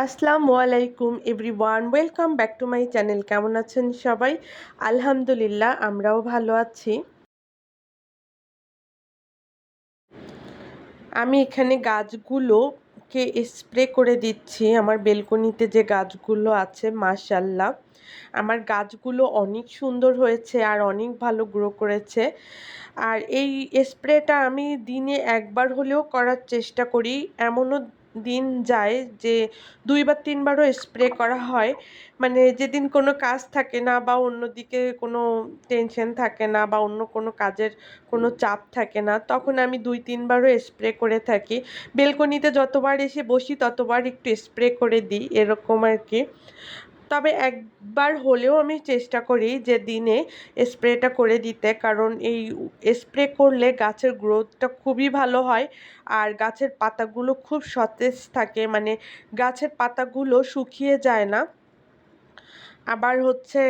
আসসালামু আলাইকুম everyone welcome back to my channel কেমন আছেন সবাই? আলহামদুলিল্লাহ, আমরাও ভালো আছি। আমি এখানে গাছগুলোকে স্প্রে করে দিচ্ছি। আমার বেলকনিতে যে গাছগুলো আছে মাশাল্লাহ আমার গাছগুলো অনেক সুন্দর হয়েছে আর অনেক ভালো গ্রো করেছে। আর এই স্প্রেটা আমি দিনে একবার হলেও করার চেষ্টা করি। এমনও দিন যায় যে দুইবার তিনবারও স্প্রে করা হয়। মানে যেদিন কোনো কাজ থাকে না বা অন্যদিকে কোনো টেনশন থাকে না বা অন্য কোনো কাজের কোনো চাপ থাকে না, তখন আমি দুই, তিনবারও স্প্রে করে থাকি। বেলকনিতে যতবার এসে বসি ততবার একটু স্প্রে করে দিই, এরকম আর কি। তবে একবার হলেও আমি চেষ্টা করি যে দিনে স্প্রেটা করে দিতে, কারণ এই স্প্রে করলে গাছের গ্রোথটা খুবই ভালো হয় আর গাছের পাতাগুলো খুব সতেজ থাকে মানে গাছের পাতাগুলো শুকিয়ে যায় না। আবার হচ্ছে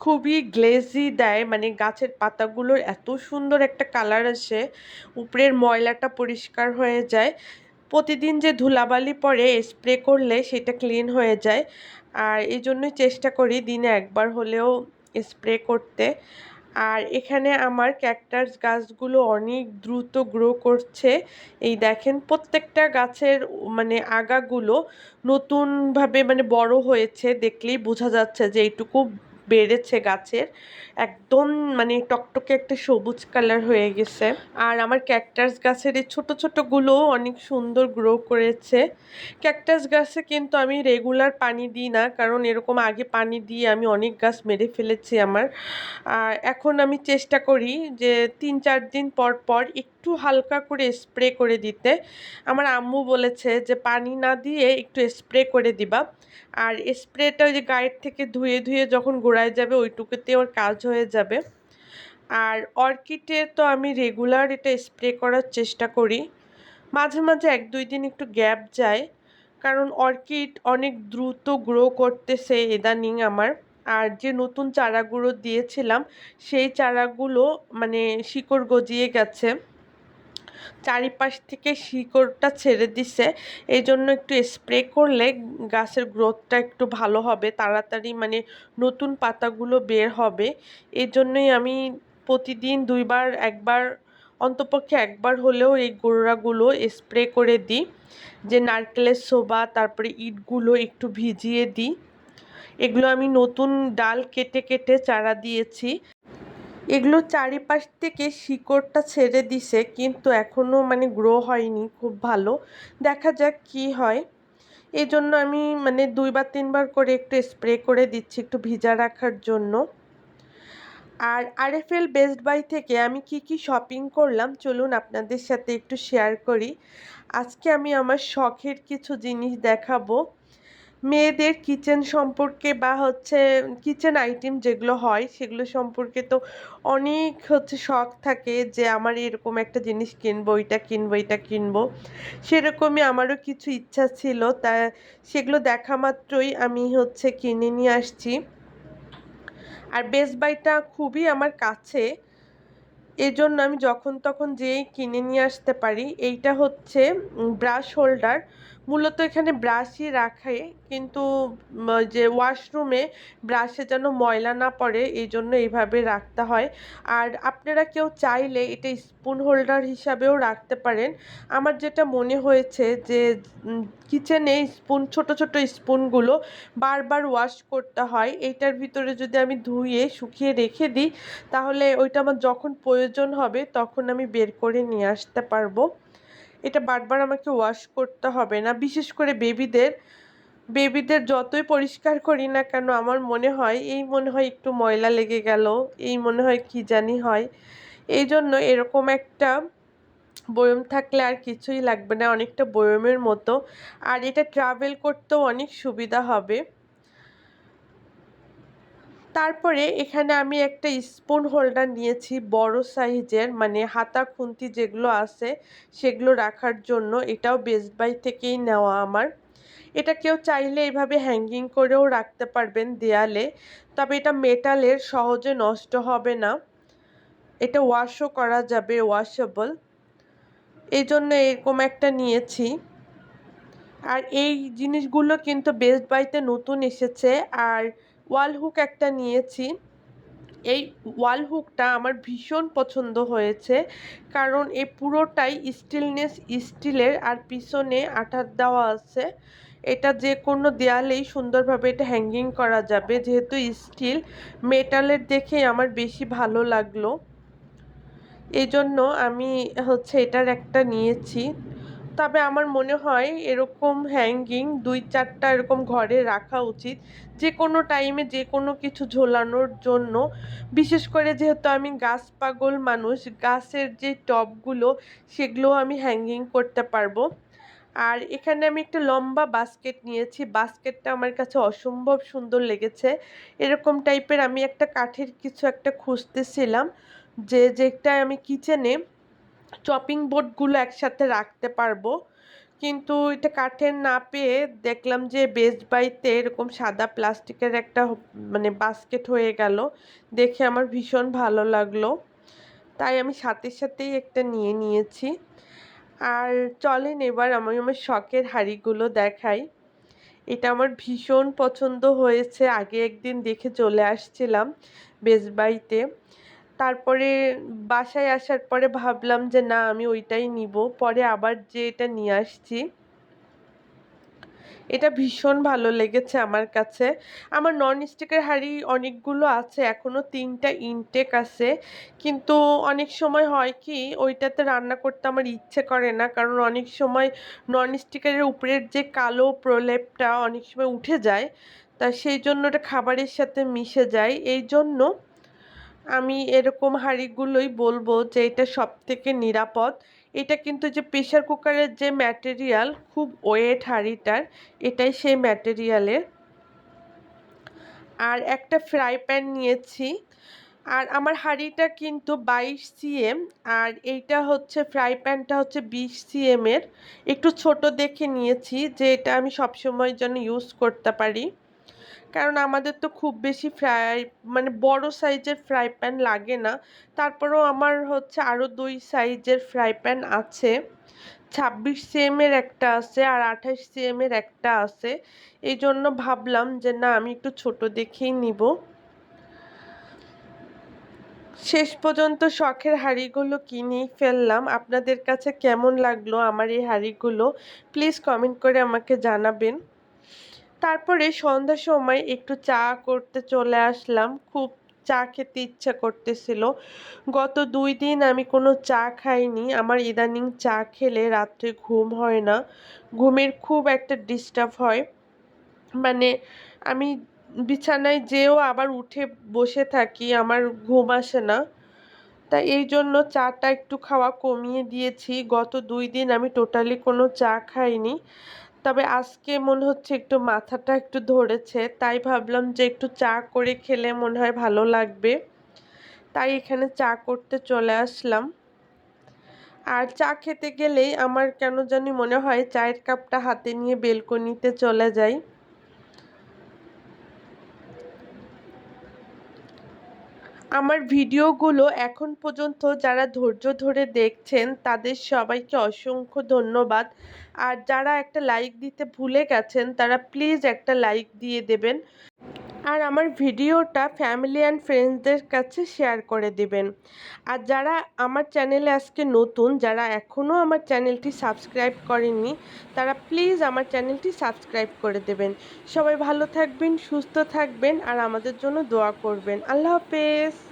খুবই গ্লেজি দেয় মানে গাছের পাতাগুলোর এত সুন্দর একটা কালার আসে, উপরের ময়লাটা পরিষ্কার হয়ে যায়। প্রতিদিন যে ধুলাবালি পরে স্প্রে করলে সেটা ক্লিন হয়ে যায়। আর এই জন্যই চেষ্টা করি দিনে একবার হলেও স্প্রে করতে। আর এখানে আমার ক্যাকটাস গাছগুলো অনেক দ্রুত গ্রো করছে। এই দেখেন প্রত্যেকটা গাছের মানে আগাগুলো নতুনভাবে মানে বড় হয়েছে দেখলেই বোঝা যাচ্ছে যে এইটুকু বেড়েছে গাছের। একদম মানে টকটকে একটা সবুজ কালার হয়ে গেছে। আর আমার ক্যাকটাস গাছের এই ছোটো ছোটোগুলো অনেক সুন্দর গ্রো করেছে। ক্যাকটাস গাছে কিন্তু আমি রেগুলার পানি দিই না, কারণ এরকম আগে পানি দিয়ে আমি অনেক গাছ মেরে ফেলেছি আমার। আর এখন আমি চেষ্টা করি যে তিন চার দিন পর পর একটু হালকা করে স্প্রে করে দিতে। আমার আম্মু বলেছে যে পানি না দিয়ে একটু স্প্রে করে দিবা। আর স্প্রেটা ওই যে গায়ের থেকে ধুয়ে ধুয়ে যখন গোড়ায় যাবে ওইটুকুতে ওর কাজ হয়ে যাবে। আর অর্কিডে তো আমি রেগুলার এটা স্প্রে করার চেষ্টা করি। মাঝে মাঝে এক দুই দিন একটু গ্যাপ যায়, কারণ অর্কিড অনেক দ্রুত গ্রো করতেছে ইদানিং আমার। আর যে নতুন চারাগুলো দিয়েছিলাম, সেই চারাগুলো মানে শিকড় গজিয়ে গেছে। চারিপাশ থেকে শিকড়টা ছেড়ে দিছে। এই জন্য একটু স্প্রে করলে গাছের গ্রোথটা একটু ভালো হবে, তাড়াতাড়ি মানে নতুন পাতাগুলো বের হবে। এই জন্যই আমি প্রতিদিন দুইবার, একবার, অন্তপক্ষে একবার হলেও এই গোড়াগুলো স্প্রে করে দিই। যে নারকেলের শোভা, তারপরে ইটগুলো একটু ভিজিয়ে দিই। এগুলো আমি নতুন ডাল কেটে কেটে চারা দিয়েছি। এগুলো চারিপাশ থেকে শিকড়টা ছেড়ে দিছে, কিন্তু এখনও মানে গ্রো হয়নি খুব ভালো। দেখা যাক কি হয়। এই জন্য আমি মানে দুইবার তিনবার করে একটু স্প্রে করে দিচ্ছি একটু ভিজা রাখার জন্য। আর আরএফএল বেস্ট বাই থেকে আমি কি কি শপিং করলাম, চলুন আপনাদের সাথে একটু শেয়ার করি। আজকে আমি আমার শখের কিছু জিনিস দেখাবো। মেয়েদের কিচেন সম্পর্কে বা হচ্ছে কিচেন আইটেম যেগুলো হয়, সেগুলো সম্পর্কে তো অনেক হচ্ছে শখ থাকে যে আমার এরকম একটা জিনিস কিনবো ওইটা কিনবো, এটা কিনবো। সেরকমই আমারও কিছু ইচ্ছা ছিল, তা সেগুলো দেখা মাত্রই আমি হচ্ছে কিনে নিয়ে আসছি। আর বেস্ট বাইটা খুবই আমার কাছে। এজন্য আমি যখন তখন যেয়ে কিনে নিয়ে আসতে পারি। এইটা হচ্ছে ব্রাশ হোল্ডার মূলত এখানে ব্রাশই রাখে, কিন্তু যে ওয়াশরুমে ব্রাশে যেন ময়লা না পড়ে, এই জন্য এইভাবে রাখতে হয়। আর আপনারা কেউ চাইলে এটা স্পুন হোল্ডার হিসাবেও রাখতে পারেন। আমার যেটা মনে হয়েছে যে কিচেনে স্পুন ছোট ছোট স্পুনগুলো বারবার ওয়াশ করতে হয়। এইটার ভিতরে যদি আমি ধুয়ে, শুকিয়ে রেখে দিই, তাহলে ওইটা আমার যখন প্রয়োজন হবে, তখন আমি বের করে নিয়ে আসতে পারব। এটা বারবার আমাকে ওয়াশ করতে হবে না। বিশেষ করে বেবিদের বেবিদের যতই পরিষ্কার করি না কেন, আমার মনে হয়, এই মনে হয় একটু ময়লা লেগে গেল, এই মনে হয় কী জানি হয়। এই জন্য এরকম একটা বয়ম থাকলে আর কিছুই লাগবে না, অনেকটা বয়মের মতো। আর এটা ট্রাভেল করতেও অনেক সুবিধা হবে। তারপরে এখানে আমি একটা স্পুন হোল্ডার নিয়েছি বড় সাইজের মানে হাতা খুন্তি যেগুলো আছে সেগুলো রাখার জন্য। এটাও বেস্ট বাই থেকেই নেওয়া আমার। এটা কেউ চাইলে এইভাবে হ্যাঙ্গিং করেও রাখতে পারবেন দেয়ালে, তবে এটা মেটালের সহজে নষ্ট হবে না। এটা ওয়াশও করা যাবে ওয়াশেবল এই জন্য এরকম একটা নিয়েছি। আর এই জিনিসগুলো কিন্তু বেস্ট বাইতে নতুন এসেছে। আর ওয়াল হুক একটা নিয়েছি। এই ওয়াল হুকটা আমার ভীষণ পছন্দ হয়েছে, কারণ এ পুরোটাই স্টিলনেস স্টিলের আর পিছনে আঠার দেওয়া আছে। এটা যে কোনো দেয়ালেই সুন্দরভাবে এটা হ্যাঙ্গিং করা যাবে, যেহেতু স্টিল। মেটালের দেখে আমার বেশি ভালো লাগল। এই জন্য আমি হচ্ছে এটার একটা নিয়েছি। তবে আমার মনে হয় এরকম হ্যাঙ্গিং দুই চারটা এরকম ঘরে রাখা উচিত। যে কোনো টাইমে যে কোনো কিছু ঝোলানোর জন্য। বিশেষ করে যেহেতু আমি গাছ পাগল মানুষ, গাছের যে টবগুলো সেগুলো আমি হ্যাঙ্গিং করতে পারব। আর এখানে আমি একটা লম্বা বাস্কেট নিয়েছি। বাস্কেটটা আমার কাছে অসম্ভব সুন্দর লেগেছে। এরকম টাইপের আমি একটা কাঠের কিছু একটা খুঁজতেছিলাম। যে যেটা আমি কিচেনে চপিং বোর্ডগুলো একসাথে রাখতে পারব। কিন্তু এটা কাঠের না পেয়ে দেখলাম যে বেস্ট বাইতে এরকম সাদা প্লাস্টিকের একটা মানে বাস্কেট হয়ে গেল। দেখে আমার ভীষণ ভালো লাগল। তাই আমি সাথে সাথেই একটা নিয়ে নিয়েছি। আর চলেন এবার আমি আমার শখের হাঁড়িগুলো দেখাই। এটা আমার ভীষণ পছন্দ হয়েছে। আগে একদিন দেখে চলে আসছিলাম বেস্ট বাইতে তারপরে বাসায় আসার পরে ভাবলাম যে না, আমি ওইটাই নিব। পরে আবার যে এটা নিয়ে আসছি, এটা ভীষণ ভালো লেগেছে আমার কাছে। আমার নন স্টিকের হাঁড়ি অনেকগুলো আছে এখনও তিনটা ইনটেক আছে। কিন্তু অনেক সময় হয় কি, ওইটাতে রান্না করতে আমার ইচ্ছে করে না, কারণ অনেক সময় নন স্টিকের উপরের যে কালো প্রলেপটা অনেক সময় উঠে যায়, তা সেই জন্য ওটা খাবারের সাথে মিশে যায়। এই জন্য আমি এরকম হাঁড়িগুলোই বলব যে এটা সব থেকে নিরাপদ। এটা কিন্তু যে প্রেশার কুকারের যে ম্যাটেরিয়াল খুব ওয়েট হাঁড়িটার, এটাই সেই ম্যাটেরিয়ালের আর একটা ফ্রাই প্যান নিয়েছি। আর আমার হাঁড়িটা কিন্তু বাইশ সিএম আর এইটা হচ্ছে ফ্রাই প্যানটা হচ্ছে বিশ সিএমের একটু ছোট দেখে নিয়েছি যে এটা আমি সবসময় যেন ইউজ করতে পারি। কারণ আমাদের তো খুব বেশি ফ্রাই মানে বড় সাইজের ফ্রাই প্যান লাগে না। তারপরেও আমার হচ্ছে আরও দুই সাইজের ফ্রাই প্যান আছে। ছাব্বিশ সিএমের একটা আছে আর আঠাশ সিএমের একটা আছে। এই জন্য ভাবলাম যে না, আমি একটু ছোট দেখেই নিব। শেষ পর্যন্ত শখের হাঁড়িগুলো কিনেই ফেললাম। আপনাদের কাছে কেমন লাগল আমার এই হাঁড়িগুলো? প্লিজ কমেন্ট করে আমাকে জানাবেন। তারপরে সন্ধ্যার সময় একটু চা করতে চলে আসলাম। খুব চা খেতে ইচ্ছা করতেছিল। গত দুই দিন আমি কোনো চা খাইনি। আমার ইদানিং চা খেলে রাত্রে ঘুম হয় না। ঘুমের খুব একটা ডিস্টার্ব হয়। মানে আমি বিছানায় যেও আবার উঠে বসে থাকি, আমার ঘুম আসে না। তা এই জন্য চাটা একটু খাওয়া কমিয়ে দিয়েছি। গত দুই দিন আমি টোটালি কোনো চা খাইনি। তবে আজকে মনে হচ্ছে একটু মাথাটা একটু ধরেছে, তাই ভাবলাম যে একটু চা করে খেলে মনে হয় ভালো লাগবে। তাই এখানে চা করতে চলে আসলাম। আর চা খেতে গেলেই আমার কেন জানি মনে হয় চায়ের কাপটা হাতে নিয়ে বেলকনিতে চলে যাই। আমার ভিডিওগুলো এখন পর্যন্ত যারা ধৈর্য ধরে দেখছেন, তাদের সবাইকে অসংখ্য ধন্যবাদ। আর যারা একটা লাইক দিতে ভুলে গেছেন, তারা প্লিজ একটা লাইক দিয়ে দেবেন। আর আমার ভিডিওটা ফ্যামিলি অ্যান্ড ফ্রেন্ডসদের কাছে শেয়ার করে দেবেন। আর যারা আমার চ্যানেলে আজকে নতুন, যারা এখনও আমার চ্যানেলটি সাবস্ক্রাইব করেননি, তারা প্লিজ আমার চ্যানেলটি সাবস্ক্রাইব করে দেবেন। সবাই ভালো থাকবেন, সুস্থ থাকবেন, আর আমাদের জন্য দোয়া করবেন। আল্লাহ হাফেজ।